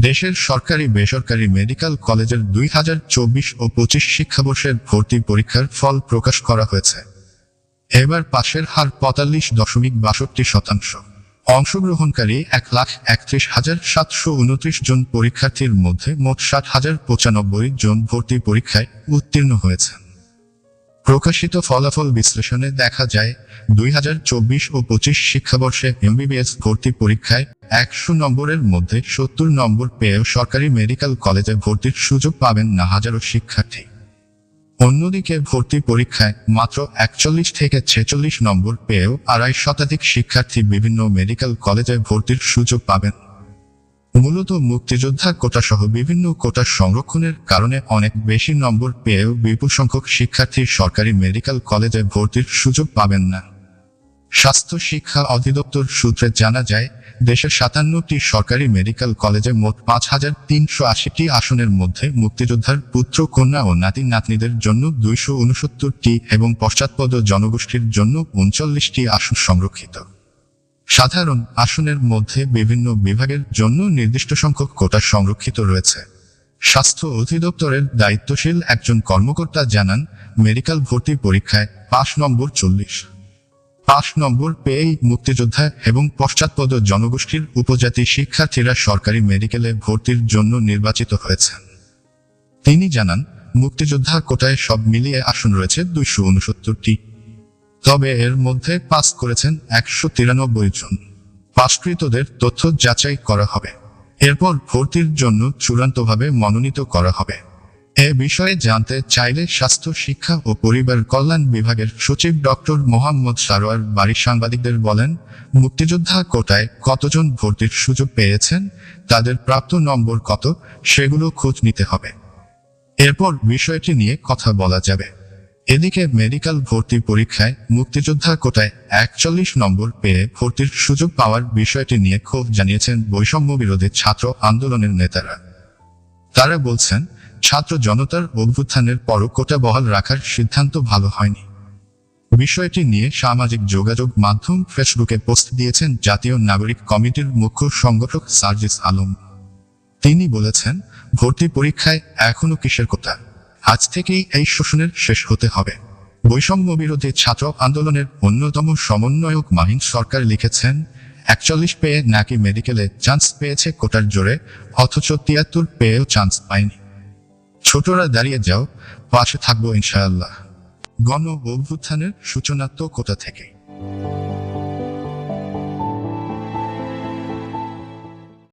দেশের সরকারি, বেসরকারি মেডিকেল কলেজের দুই হাজার চব্বিশ ও পঁচিশ শিক্ষাবর্ষের ভর্তি পরীক্ষার ফল প্রকাশ করা হয়েছে। এবার পাশের হার পঁয়তাল্লিশ দশমিক বাষট্টি শতাংশ। অংশগ্রহণকারী এক লাখ একত্রিশ হাজার সাতশো উনত্রিশ জন পরীক্ষার্থীর মধ্যে মোট ষাট হাজার পঁচানব্বই জন ভর্তি পরীক্ষায় উত্তীর্ণ হয়েছেন। প্রকাশিত ফলাফল বিশ্লেষণে দেখা যায়, দুই হাজার চব্বিশ ও পঁচিশ শিক্ষাবর্ষে এমবিবিএস ভর্তি পরীক্ষায় একশো নম্বরের মধ্যে সত্তর নম্বর পেয়েও সরকারি মেডিকেল কলেজে ভর্তির সুযোগ পাবেন না হাজারো শিক্ষার্থী। অন্যদিকে ভর্তি পরীক্ষায় মাত্র একচল্লিশ থেকে ছেচল্লিশ নম্বর পেয়েও আড়াই শতাধিক শিক্ষার্থী বিভিন্ন মেডিকেল কলেজে ভর্তির সুযোগ পাবেন। মূলত মুক্তিযোদ্ধা কোটা সহ বিভিন্ন কোটা সংরক্ষণের কারণে অনেক বেশি নম্বর পেয়েও বিপুল সংখ্যক শিক্ষার্থী সরকারি মেডিকেল কলেজে ভর্তির সুযোগ পাবেন না। স্বাস্থ্য শিক্ষা অধিদপ্তর সূত্রে জানা যায়, দেশের সাতান্নটি সরকারি মেডিকেল কলেজে মোট পাঁচ হাজার তিনশো আশিটি আসনের মধ্যে মুক্তিযোদ্ধার পুত্র, কন্যা ও নাতি নাতনিদের জন্য দুইশো উনসত্তরটি এবং পশ্চাৎপদ জনগোষ্ঠীর জন্য উনচল্লিশটি আসন সংরক্ষিত। সাধারণ আসনের মধ্যে বিভিন্ন বিভাগের জন্য নির্দিষ্ট সংখ্যক কোটা সংরক্ষিত রয়েছে। স্বাস্থ্য অধিদপ্তরের দায়িত্বশীল একজন কর্মকর্তা জানান, মেডিকেল ভর্তি পরীক্ষায় পাঁচ নম্বর চল্লিশ। পাঁচ নম্বর পেয়েই মুক্তিযোদ্ধা এবং পশ্চাৎপদ জনগোষ্ঠীর উপজাতি শিক্ষার্থীরা সরকারি মেডিকেলে ভর্তির জন্য নির্বাচিত হয়েছেন। তিনি জানান মুক্তিযোদ্ধা কোটায় সব মিলিয়ে আসন রয়েছে দুইশো উনসত্তরটি। তবে এর মধ্যে পাস করেছেন একশো তিরানব্বই জন। পাসকৃতদের তথ্য যাচাই করা হবে। এরপর ভর্তির জন্য চূড়ান্তভাবে মনোনীত করা হবে। এ বিষয়ে জানতে চাইলে স্বাস্থ্য, শিক্ষা ও পরিবার কল্যাণ বিভাগের সচিব ডক্টর মোহাম্মদ সারোয়ার বাড়ির সাংবাদিকদের বলেন, মুক্তিযোদ্ধা কোটায় কতজন ভর্তির সুযোগ পেয়েছেন, তাদের প্রাপ্ত নম্বর কত, সেগুলো খোঁজ নিতে হবে। এরপর বিষয়টি নিয়ে কথা বলা যাবে। এদিকে মেডিকেল ভর্তি পরীক্ষায় মুক্তিযোদ্ধা কোটায় একচল্লিশ নম্বর পেয়ে ভর্তির সুযোগ পাওয়ার বিষয়টি নিয়ে ক্ষোভ জানিয়েছেন বৈষম্য বিরোধী ছাত্র আন্দোলনের নেতারা। তারা বলছেন, ছাত্র জনতার অভ্যুত্থানের পরও কোটা বহাল রাখার সিদ্ধান্ত ভালো হয়নি। বিষয়টি নিয়ে সামাজিক যোগাযোগ মাধ্যম ফেসবুকে পোস্ট দিয়েছেন জাতীয় নাগরিক কমিটির মুখ্য সংগঠক সার্জিস আলম। তিনি বলেছেন, ভর্তি পরীক্ষায় এখনও কিসের কোটা? আজ থেকেই এই শোষণের শেষ হতে হবে। বৈষম্য বিরোধী ছাত্র আন্দোলনের অন্যতম সমন্বয়ক মাহিন সরকার লিখেছেন, একচল্লিশ পেয়ে নাকি মেডিকেলে চান্স পেয়েছে কোটার জোরে, অথচ তিয়াত্তর পেয়েও চান্স পায়নি। ছোটরা দাঁড়িয়ে যাও, পাশে থাকব ইনশাআল্লাহ। গণ অভ্যুত্থানের সূচনা কোটা থেকেই